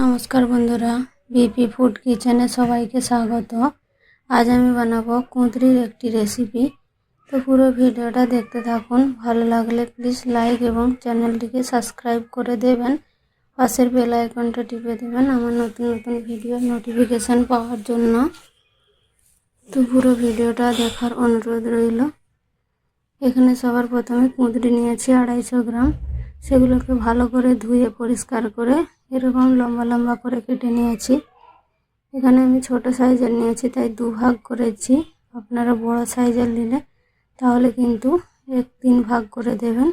নমস্কার বন্ধুরা BP food কিচেনে সবাইকে স্বাগত। আজ আমি বানাবো কুঁদরির একটি রেসিপি। তো পুরো ভিডিওটা দেখতে থাকুন, ভালো লাগলে প্লিজ লাইক এবং চ্যানেলটিকে সাবস্ক্রাইব করে দেবেন। পাশের বেল আইকনটা টিপে দেবেন আমার নতুন নতুন ভিডিওর নোটিফিকেশান পাওয়ার জন্য। তো পুরো ভিডিওটা দেখার অনুরোধ রইল। এখানে সবার প্রথমে কুঁদরি নিয়েছি আড়াইশো গ্রাম। সেগুলোকে ভালো করে ধুয়ে পরিষ্কার করে এরকম লম্বা লম্বা করে কেটে নিয়েছি। এখানে আমি ছোট সাইজের নিয়েছি, তাই দু ভাগ করেছি। আপনারা বড় সাইজের নিলে তাহলে কিন্তু এক তিন ভাগ করে দেবেন।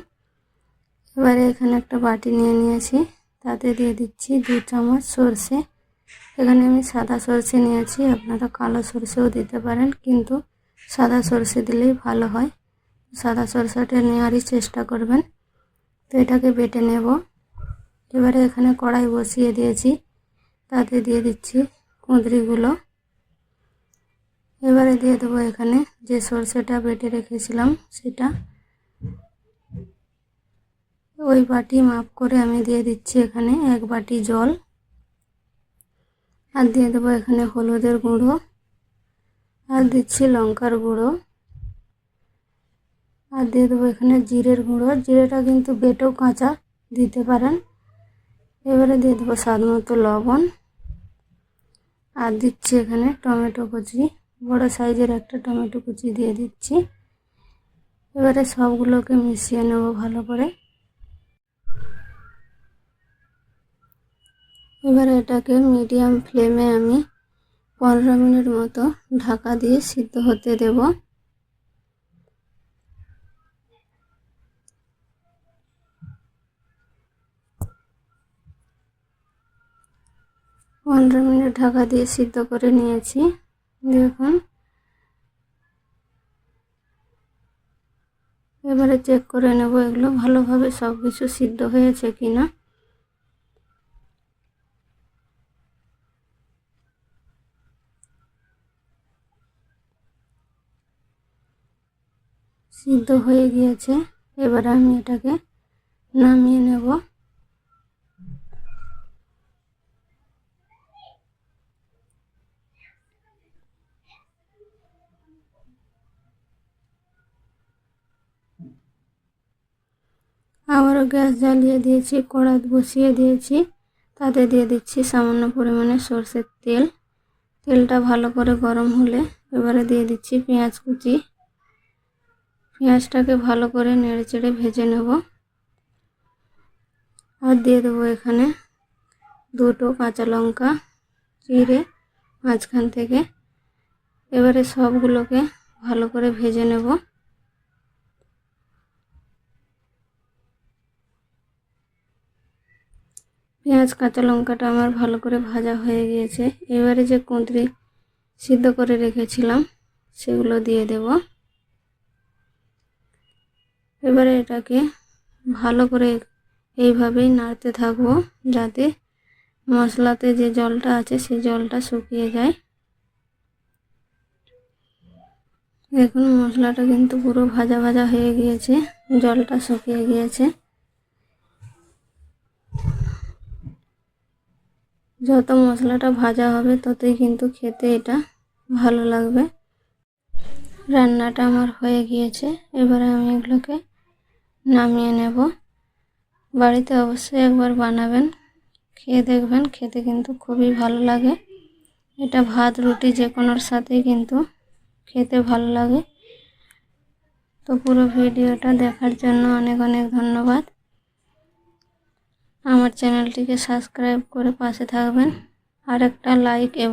এবারে এখানে একটা বাটি নিয়ে নিয়েছি, তাতে দিয়ে দিচ্ছি দু চামচ সর্ষে। এখানে আমি সাদা সর্ষে নিয়েছি, আপনারা কালো সর্ষেও দিতে পারেন, কিন্তু সাদা সর্ষে দিলেই ভালো হয়। সাদা সরষেটা নেওয়ারই চেষ্টা করবেন। তো এটাকে বেটে নেব। এবারে এখানে কড়াই বসিয়ে দিয়েছি। তাতে দিয়ে দিচ্ছি কুঁদরিগুলো। এবারে দিয়ে দেবো এখানে যে সর্ষেটা বেটে রেখেছিলাম সেটা। ওই বাটি মাপ করে আমি দিয়ে দিচ্ছি এখানে এক বাটি জল। আর দিয়ে দেবো এখানে হলুদের গুঁড়ো। আর দিচ্ছি লঙ্কার গুঁড়ো। আর দিয়ে দেবো এখানে জিরের গুঁড়ো। জিরেটা কিন্তু বেটেও কাঁচা, দিতে পারেন। এবারে দিয়ে দেবো স্বাদ মতো লবণ। আর দিচ্ছি এখানে টমেটো কুচি। বড় সাইজের একটা টমেটো কুচি দিয়ে দিচ্ছি। এবারে সবগুলোকে মিশিয়ে নেব ভালো করে। এবারে এটাকে মিডিয়াম ফ্লেমে আমি পনেরো মিনিট মতো ঢাকা দিয়ে সিদ্ধ হতে দেবো। পনেরো মিনিট ঢাকা দিয়ে সিদ্ধ করে নিয়েছি। দেখুন। এবারে চেক করে নেব এগুলো ভালোভাবে সব কিছু সিদ্ধ হয়েছে কি না সিদ্ধ হয়ে গিয়েছে। এবারে আমি এটাকে নামিয়ে নেব। আবারও গ্যাস জ্বালিয়ে দিয়েছি কড়া বসিয়ে দিয়েছি। তাতে দিয়ে দিচ্ছি সামান্য পরিমাণে সর্ষের তেল। তেলটা ভালো করে গরম হলে এবারে দিয়ে দিচ্ছি পেঁয়াজ কুচি। পেঁয়াজটাকে ভালো করে নেড়ে চেড়ে ভেজে নেব। আর দিয়ে দেবো এখানে দুটো কাঁচা লঙ্কা চিড়ে মাঝখান থেকে। এবারে সবগুলোকে ভালো করে ভেজে নেব। পেঁয়াজ, কাঁচা লঙ্কাটা আমার ভালো করে ভাজা হয়ে গিয়েছে। এবারে যে কুঁদরি সিদ্ধ করে রেখেছিলাম, সেগুলো দিয়ে দেব। এবারে এটাকে ভালো করে এইভাবেই নাড়তে থাকব, যাতে মশলাতে যে জলটা আছে, সেই জলটা শুকিয়ে যায়। দেখুন, মশলাটা কিন্তু পুরো ভাজা ভাজা হয়ে গিয়েছে, জলটা শুকিয়ে গিয়েছে। যত মশলাটা ভাজা হবে ততই কিন্তু খেতে এটা ভালো লাগবে। রান্নাটা আমার হয়ে গিয়েছে। এবারে আমি এগুলোকে নামিয়ে নেব। বাড়িতে অবশ্যই একবার বানাবেন, খেয়ে দেখবেন, খেতে কিন্তু খুবই ভালো লাগে। এটা ভাত, রুটি যে কোনোর সাথেই কিন্তু খেতে ভালো লাগে। তো পুরো ভিডিওটা দেখার জন্য অনেক অনেক ধন্যবাদ। আমার চ্যানেলটিকে সাবস্ক্রাইব করে পাশে থাকবেন। আর একটা লাইক এবং